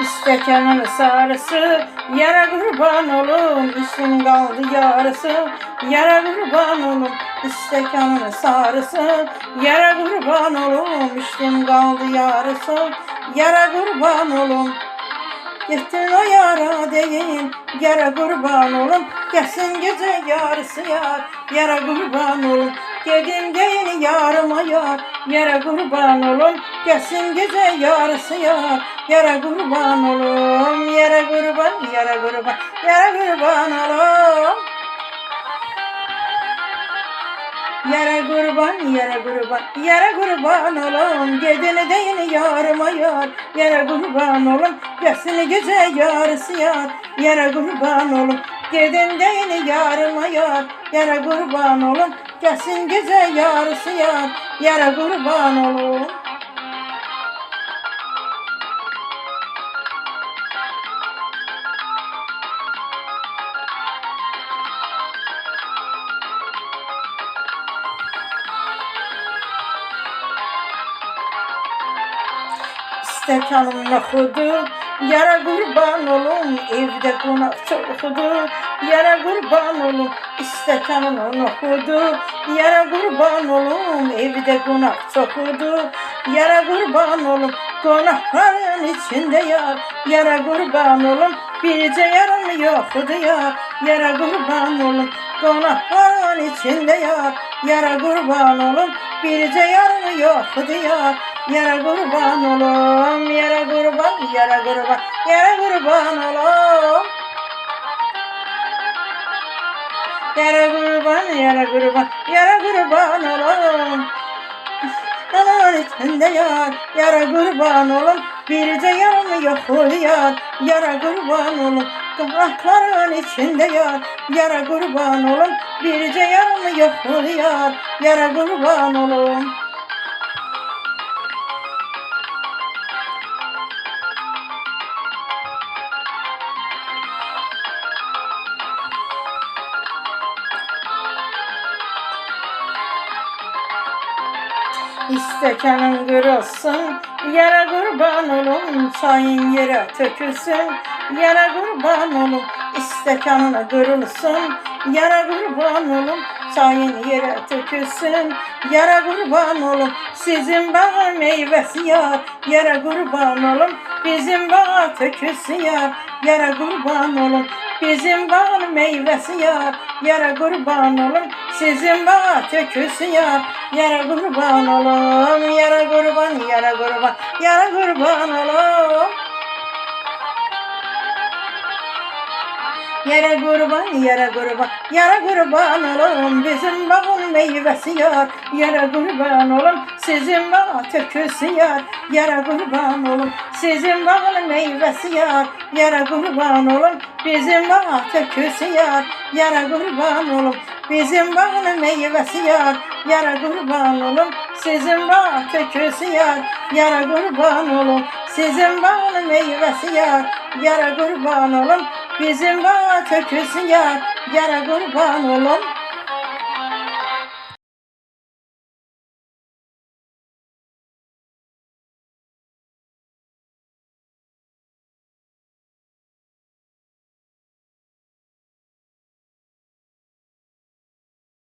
İstekanın sarısı Yara kurban olum Üstüm kaldı yarısı. Yara kurban olum İstekanın sarısı Yara kurban olum Üstüm kaldı yarısı. Yara kurban olum Gittin o yara deyin, yara kurban olun. Gelsin gece yarısı yar, yara kurban olun. Dedim deyin yarıma yar, yara kurban olun. Gelsin gece yarısı yar, yara kurban olun. Yara kurban, yara kurban, yara kurban olun. Yara kurban, yara kurban, yara kurban olun. Gedini deyini yarıma yar, yara kurban olun. Gelsin gece yarısı yar, yara kurban olun. Gedin deyini yarıma yar, yara kurban olun. Gelsin gece yarısı yar, yara kurban olun. Stekanın okudu, yara kurban olun, evde konak çokudu, yara kurban olun, istekanın okudu, yara kurban olun, evde konak çokudu, yara kurban olun, konakların içinde yar, yara kurban olun, birce yarım yoktu yar, yara kurban olun, konakların içinde yar, yara kurban olun, birce yarım yoktu yar, Yara kurban olum, yara kurban, yara kurban, yara kurban olum. Yara kurban, yara kurban, yara kurban olum. Aman içinde yar, yara kurban olum. Birce yarım yok yar, yara kurban olum. Kanatların içinde yar, yara kurban olum. Birce yarım yok yar, yara kurban olum. İstekanın kırılsın, yara kurban olun, çayın yere tökülsün, yara kurban olun, istekanına kırılsın, yara kurban olun, çayın yere tökülsün, yara kurban olun, sizin bağ meyvesi yar, yara kurban olun, bizim bağ tökülsün yar, yara kurban olun, bizim bağın meyvesi yar, yara kurban olun, sizin bağ tökülsün yar, yara kurban olun, yara kurban, yara kurban, yara kurban olun. Yara kurban, yara kurban, yara kurban olun Bizim bağın meyvesi yar. Yara kurban olun Sizin bağ tökülsün yar. Yara kurban olun Sizin bağın meyvesi yar. Yara kurban olun Bizim bağ tökülsün yar. Yara kurban olun Bizim bağın meyvesi yar. Yara kurban olun Sizin bağ tökülsün yar. Yara kurban olun Sizin bağın meyvesi yar. Yara kurban olun Bizim bağ tökülsün yar Yara kurban olun